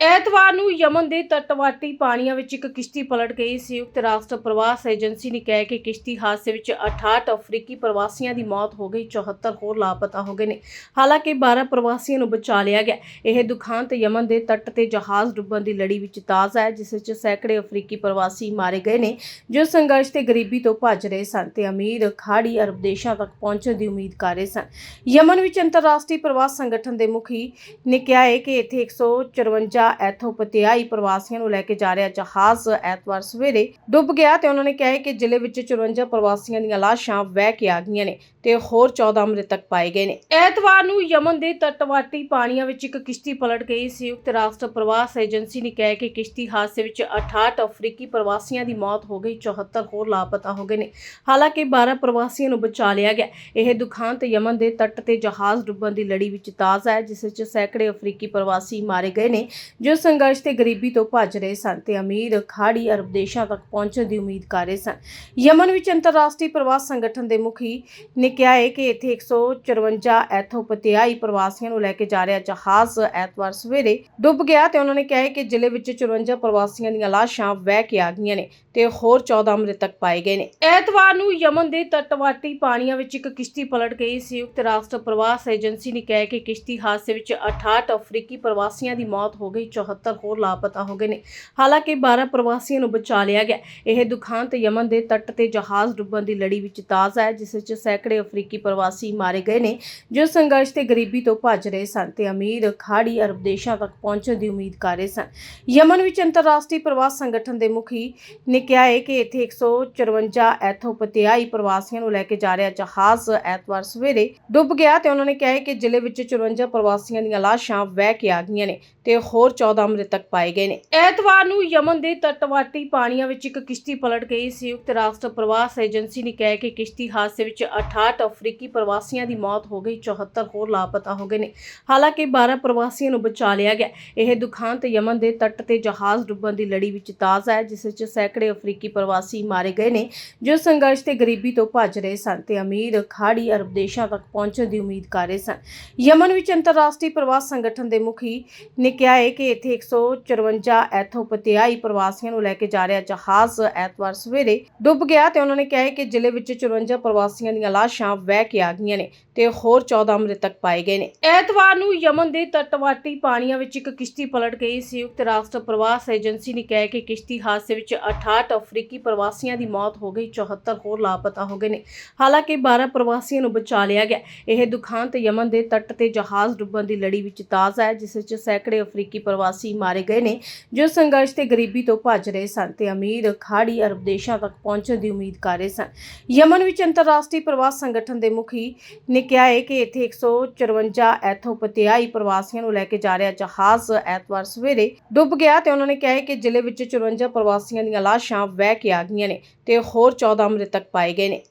ਐਤਵਾਰ ਨੂੰ ਯਮਨ ਦੇ ਤਟਵਰਤੀ ਪਾਣੀਆਂ ਵਿੱਚ ਇੱਕ ਕਿਸ਼ਤੀ ਪਲਟ ਗਈ। ਸੰਯੁਕਤ ਰਾਸ਼ਟਰ ਪ੍ਰਵਾਸ ਏਜੰਸੀ ਨੇ ਕਿਹਾ ਕਿ ਕਿਸ਼ਤੀ ਹਾਦਸੇ ਵਿੱਚ 68 ਅਫਰੀਕੀ ਪ੍ਰਵਾਸੀਆਂ ਦੀ ਮੌਤ ਹੋ ਗਈ 74 ਹੋਰ ਲਾਪਤਾ ਹੋ ਗਏ ਨੇ। ਹਾਲਾਂਕਿ 12 ਪ੍ਰਵਾਸੀਆਂ ਨੂੰ ਬਚਾ ਲਿਆ ਗਿਆ। ਇਹ ਦੁਖਾਂਤ ਯਮਨ ਦੇ ਤੱਟ ਤੇ ਜਹਾਜ਼ ਡੁੱਬਣ ਦੀ ਲੜੀ ਵਿੱਚ ਤਾਜ਼ਾ ਹੈ, ਜਿਸ ਵਿੱਚ ਸੈਂਕੜੇ ਅਫਰੀਕੀ ਪ੍ਰਵਾਸੀ ਮਾਰੇ ਗਏ ਨੇ, ਜੋ ਸੰਘਰਸ਼ ਤੇ ਗਰੀਬੀ ਤੋਂ ਭੱਜ ਰਹੇ ਸਨ ਤੇ ਅਮੀਰ ਖਾੜੀ ਅਰਬ ਦੇਸ਼ਾਂ ਤੱਕ ਪਹੁੰਚਣ ਦੀ ਉਮੀਦ ਕਰ ਰਹੇ ਸਨ। ਯਮਨ ਵਿੱਚ ਅੰਤਰਰਾਸ਼ਟਰੀ ਪ੍ਰਵਾਸ ਸੰਗਠਨ ਦੇ ਮੁਖੀ ਨੇ ਕਿਹਾ ਹੈ ਕਿ ਇੱਥੇ 154 ਐਥੋਪਤਿਆਈ ਪ੍ਰਵਾਸੀਆਂ ਨੂੰ ਲੈ ਕੇ ਜਾ ਰਿਹਾ ਜਹਾਜ਼ ਐਤਵਾਰ ਸਵੇਰੇ ਡੁੱਬ ਗਿਆ ਤੇ ਉਹਨਾਂ ਨੇ ਕਿਹਾ ਕਿ ਜ਼ਿਲ੍ਹੇ ਵਿੱਚ 54 ਪ੍ਰਵਾਸੀਆਂ ਦੀਆਂ ਲਾਸ਼ਾਂ ਵਹਿ ਕੇ ਆ ਗਈਆਂ ਨੇ ਤੇ ਹੋਰ 14 ਮ੍ਰਿਤਕ ਪਾਏ ਗਏ ਨੇ। ਐਤਵਾਰ ਨੂੰ ਯਮਨ ਦੇ ਤਟਵਰਤੀ ਪਾਣੀਆਂ ਵਿੱਚ ਇੱਕ ਕਿਸ਼ਤੀ ਪਲਟ ਗਈ। ਸੰਯੁਕਤ ਰਾਸ਼ਟਰ ਪ੍ਰਵਾਸ ਏਜੰਸੀ ਨੇ ਕਿਹਾ ਕਿ ਕਿਸ਼ਤੀ ਹਾਦਸੇ ਵਿੱਚ 68 ਅਫਰੀਕੀ ਪ੍ਰਵਾਸੀਆਂ ਦੀ ਮੌਤ ਹੋ ਗਈ 74 ਹੋਰ ਲਾਪਤਾ ਹੋ ਗਏ ਨੇ। ਹਾਲਾਂਕਿ 12 ਪ੍ਰਵਾਸੀਆਂ ਨੂੰ ਬਚਾ ਲਿਆ ਗਿਆ। ਇਹ ਦੁਖਾਂਤ ਯਮਨ ਦੇ ਤੱਟ ਤੇ ਜਹਾਜ਼ ਡੁੱਬਣ ਦੀ ਲੜੀ ਵਿੱਚ ਤਾਜ਼ਾ ਹੈ, ਜਿਸ ਵਿੱਚ ਸੈਂਕੜੇ ਅਫਰੀਕੀ ਪ੍ਰਵਾਸੀ ਮਾਰੇ ਗਏ ਨੇ ਜੋ ਸੰਘਰਸ਼ ਤੇ ਗਰੀਬੀ ਤੋਂ ਭੱਜ ਰਹੇ ਸਨ ਤੇ ਅਮੀਰ ਖਾੜੀ ਅਰਬ ਦੇਸ਼ਾਂ ਤੱਕ ਪਹੁੰਚਣ ਦੀ ਉਮੀਦ ਕਰ ਰਹੇ ਸਨ। ਯਮਨ ਵਿੱਚ ਅੰਤਰਰਾਸ਼ਟਰੀ ਪ੍ਰਵਾਸ ਸੰਗਠਨ ਦੇ ਮੁਖੀ ਨੇ ਕਿਹਾ ਹੈ ਕਿ ਇੱਥੇ 154 ਐਥੋਪਤਿਆਈ ਪ੍ਰਵਾਸੀਆਂ ਨੂੰ ਲੈ ਕੇ ਜਾ ਰਿਹਾ ਜਹਾਜ਼ ਐਤਵਾਰ ਸਵੇਰੇ ਡੁੱਬ ਗਿਆ ਤੇ ਉਹਨਾਂ ਨੇ ਕਿਹਾ ਕਿ ਜ਼ਿਲ੍ਹੇ ਵਿੱਚ 54 ਪ੍ਰਵਾਸੀਆਂ ਦੀਆਂ ਲਾਸ਼ਾਂ ਵਹਿ ਕੇ ਆ ਗਈਆਂ ਨੇ ਤੇ ਹੋਰ 14 ਮ੍ਰਿਤਕ ਪਾਏ ਗਏ ਨੇ। ਐਤਵਾਰ ਨੂੰ ਯਮਨ ਦੇ ਤਟਵਰਤੀ ਪਾਣੀਆਂ ਵਿੱਚ ਇੱਕ ਕਿਸ਼ਤੀ ਪਲਟ ਗਈ। ਸੰਯੁਕਤ ਰਾਸ਼ਟਰ ਪ੍ਰਵਾਸ ਏਜੰਸੀ ਨੇ ਕਿਹਾ ਕਿ ਕਿਸ਼ਤੀ ਹਾਦਸੇ ਵਿੱਚ 68 ਅਫਰੀਕੀ ਪ੍ਰਵਾਸੀਆਂ ਦੀ ਮੌਤ ਹੋ ਗਈ 74 ਹੋਰ ਲਾਪਤਾ ਹੋ ਗਏ ਨੇ। ਹਾਲਾਂਕਿ 12 ਪ੍ਰਵਾਸੀਆਂ ਨੂੰ ਬਚਾ ਲਿਆ ਗਿਆ। ਇਹ ਦੁਖਾਂਤ ਯਮਨ ਦੇ ਤੱਟ ਤੇ ਜਹਾਜ਼ ਡੁੱਬਣ ਦੀ ਲੜੀ ਵਿੱਚ ਤਾਜ਼ਾ ਹੈ, ਜਿਸ ਵਿੱਚ ਸੈਂਕੜੇ ਅਫਰੀਕੀ ਪ੍ਰਵਾਸੀ ਮਾਰੇ ਗਏ ਨੇ, ਜੋ ਸੰਘਰਸ਼ ਤੇ ਗਰੀਬੀ ਤੋਂ ਭੱਜ ਰਹੇ ਸਨ ਤੇ ਅਮੀਰ ਖਾੜੀ ਅਰਬ ਦੇਸ਼ਾਂ ਤੱਕ ਪਹੁੰਚਣ ਦੀ ਉਮੀਦ ਕਰ ਰਹੇ ਸਨ। ਯਮਨ ਵਿੱਚ ਅੰਤਰਰਾਸ਼ਟਰੀ ਪ੍ਰਵਾਸ ਸੰਗਠਨ ਦੇ ਮੁਖੀ ਨੇ ਕਿਹਾ ਹੈ ਕਿ ਇੱਥੇ 154 ਐਥੋਪਤਿਆਈ ਪ੍ਰਵਾਸੀਆਂ ਨੂੰ ਲੈ ਕੇ ਜਾ ਰਿਹਾ ਜਹਾਜ਼ ਐਤਵਾਰ ਸਵੇਰੇ ਡੁੱਬ ਗਿਆ ਤੇ ਉਹਨਾਂ ਨੇ ਕਿਹਾ ਹੈ ਕਿ ਜ਼ਿਲ੍ਹੇ ਵਿੱਚ 54 ਪ੍ਰਵਾਸੀਆਂ ਦੀਆਂ ਲਾਸ਼ਾਂ ਵਹਿ ਕੇ ਆ ਗਈਆਂ ਨੇ ਤੇ ਹੋਰ 14 ਮ੍ਰਿਤਕ ਪਾਏ ਗਏ ਨੇ। ਐਤਵਾਰ ਨੂੰ ਯਮਨ ਦੇ ਤਟਵਰਤੀ ਪਾਣੀਆਂ ਵਿੱਚ ਇੱਕ ਕਿਸ਼ਤੀ ਪਲਟ ਗਈ। ਸੰਯੁਕਤ ਰਾਸ਼ਟਰ ਪ੍ਰਵਾਸ ਏਜੰਸੀ ਨੇ ਕਿਹਾ ਕਿ ਕਿਸ਼ਤੀ ਹਾਦਸੇ ਵਿੱਚ 68 ਅਫਰੀਕੀ ਪ੍ਰਵਾਸੀਆਂ ਦੀ ਮੌਤ ਹੋ ਗਈ। 74 ਹੋਰ ਲਾਪਤਾ ਹੋ ਗਏ ਨੇ। ਹਾਲਾਂਕਿ 12 ਪ੍ਰਵਾਸੀਆਂ ਨੂੰ ਬਚਾ ਲਿਆ ਗਿਆ। ਇਹ ਦੁਖਾਂਤ ਯਮਨ ਦੇ ਤੱਟ ਤੇ ਜਹਾਜ਼ ਡੁੱਬਣ ਦੀ ਲੜੀ ਵਿੱਚ ਤਾਜ਼ਾ ਹੈ, ਜਿਸ ਵਿੱਚ ਸੈਂਕੜੇ ਅਫਰੀਕੀ ਪ੍ਰਵਾਸੀ ਮਾਰੇ ਗਏ ਨੇ, ਜੋ ਸੰਘਰਸ਼ ਤੇ ਗਰੀਬੀ ਤੋਂ ਭੱਜ ਰਹੇ ਸਨ ਤੇ ਅਮੀਰ ਖਾੜੀ ਅਰਬ ਦੇਸ਼ਾਂ ਤੱਕ ਪਹੁੰਚਣ ਦੀ ਉਮੀਦ ਕਰ ਰਹੇ ਸਨ। ਯਮਨ ਵਿੱਚ ਅੰਤਰਰਾਸ਼ਟਰੀ ਪ੍ਰਵਾਸ ਸੰਗਠਨ ਦੇ ਮੁਖੀ ਨੇ ਕਿਹਾ ਹੈ ਕਿ ਇੱਥੇ 154 ਐਥੋਪਤਿਆਈ ਪ੍ਰਵਾਸੀਆਂ ਨੂੰ ਲੈ ਕੇ ਜਾ ਰਿਹਾ ਜਹਾਜ਼ ਐਤਵਾਰ ਸਵੇਰੇ ਡੁੱਬ ਗਿਆ ਤੇ ਉਹਨਾਂ ਨੇ ਕਿਹਾ ਕਿ ਜ਼ਿਲ੍ਹੇ ਵਿੱਚ 54 ਪ੍ਰਵਾਸੀਆਂ ਦੀਆਂ ਲਾਸ਼ਾਂ ਵਹਿ ਕੇ ਆ ਗਈਆਂ ਨੇ ਤੇ ਹੋਰ 14 ਮ੍ਰਿਤਕ ਪਾਏ ਗਏ ਨੇ। ਐਤਵਾਰ ਨੂੰ ਯਮਨ ਦੇ ਤਟਵਰਤੀ ਪਾਣੀਆਂ ਵਿੱਚ ਇੱਕ ਕਿਸ਼ਤੀ ਪਲਟ ਗਈ। ਸੰਯੁਕਤ ਰਾਸ਼ਟਰ ਪ੍ਰਵਾਸ ਏਜੰਸੀ ਨੇ ਕਿਹਾ ਕਿ ਕਿਸ਼ਤੀ ਹਾਦਸੇ ਵਿੱਚ 68 ਅਫਰੀਕੀ ਪ੍ਰਵਾਸੀਆਂ ਦੀ ਮੌਤ ਹੋ ਗਈ 74 ਹੋਰ ਲਾਪਤਾ ਹੋ ਗਏ ਨੇ। ਹਾਲਾਂਕਿ 12 ਪ੍ਰਵਾਸੀਆਂ ਨੂੰ ਬਚਾ ਲਿਆ ਗਿਆ। ਇਹ ਦੁਖਾਂਤ ਯਮਨ ਦੇ ਤੱਟ ਤੇ ਜਹਾਜ਼ ਡੁੱਬਣ ਦੀ ਲੜੀ ਵਿੱਚ ਤਾਜ਼ਾ ਹੈ, ਜਿਸ ਵਿੱਚ ਸੈਂਕੜੇ ਅਫਰੀਕੀ ਪ੍ਰਵਾਸੀ ਮਾਰੇ ਗਏ ਨੇ, ਜੋ ਸੰਘਰਸ਼ ਤੇ ਗਰੀਬੀ ਤੋਂ ਭੱਜ ਰਹੇ ਸਨ ਤੇ ਅਮੀਰ ਖਾੜੀ ਅਰਬ ਦੇਸ਼ਾਂ ਤੱਕ ਪਹੁੰਚਣ ਦੀ ਉਮੀਦ ਕਰ ਰਹੇ ਸਨ। ਯਮਨ ਵਿੱਚ ਅੰਤਰਰਾਸ਼ਟਰੀ ਪ੍ਰਵਾਸ ਸੰਗਠਨ ਦੇ ਮੁਖੀ ਨੇ ਕਿਹਾ ਹੈ ਕਿ ਇੱਥੇ 154 ਐਥੋਪਤਿਆਈ ਪ੍ਰਵਾਸੀਆਂ ਨੂੰ ਲੈ ਕੇ ਜਾ ਰਿਹਾ ਜਹਾਜ਼ ਐਤਵਾਰ ਸਵੇਰੇ ਡੁੱਬ ਗਿਆ ਤੇ ਉਹਨਾਂ ਨੇ ਕਿਹਾ ਕਿ ਜ਼ਿਲ੍ਹੇ ਵਿੱਚ 54 ਪ੍ਰਵਾਸੀਆਂ ਦੀਆਂ ਲਾਸ਼ਾਂ ਵਹਿ ਕੇ ਆ ਗਈਆਂ ਨੇ ਤੇ ਹੋਰ 14 ਮ੍ਰਿਤਕ ਪਾਏ ਗਏ ਨੇ।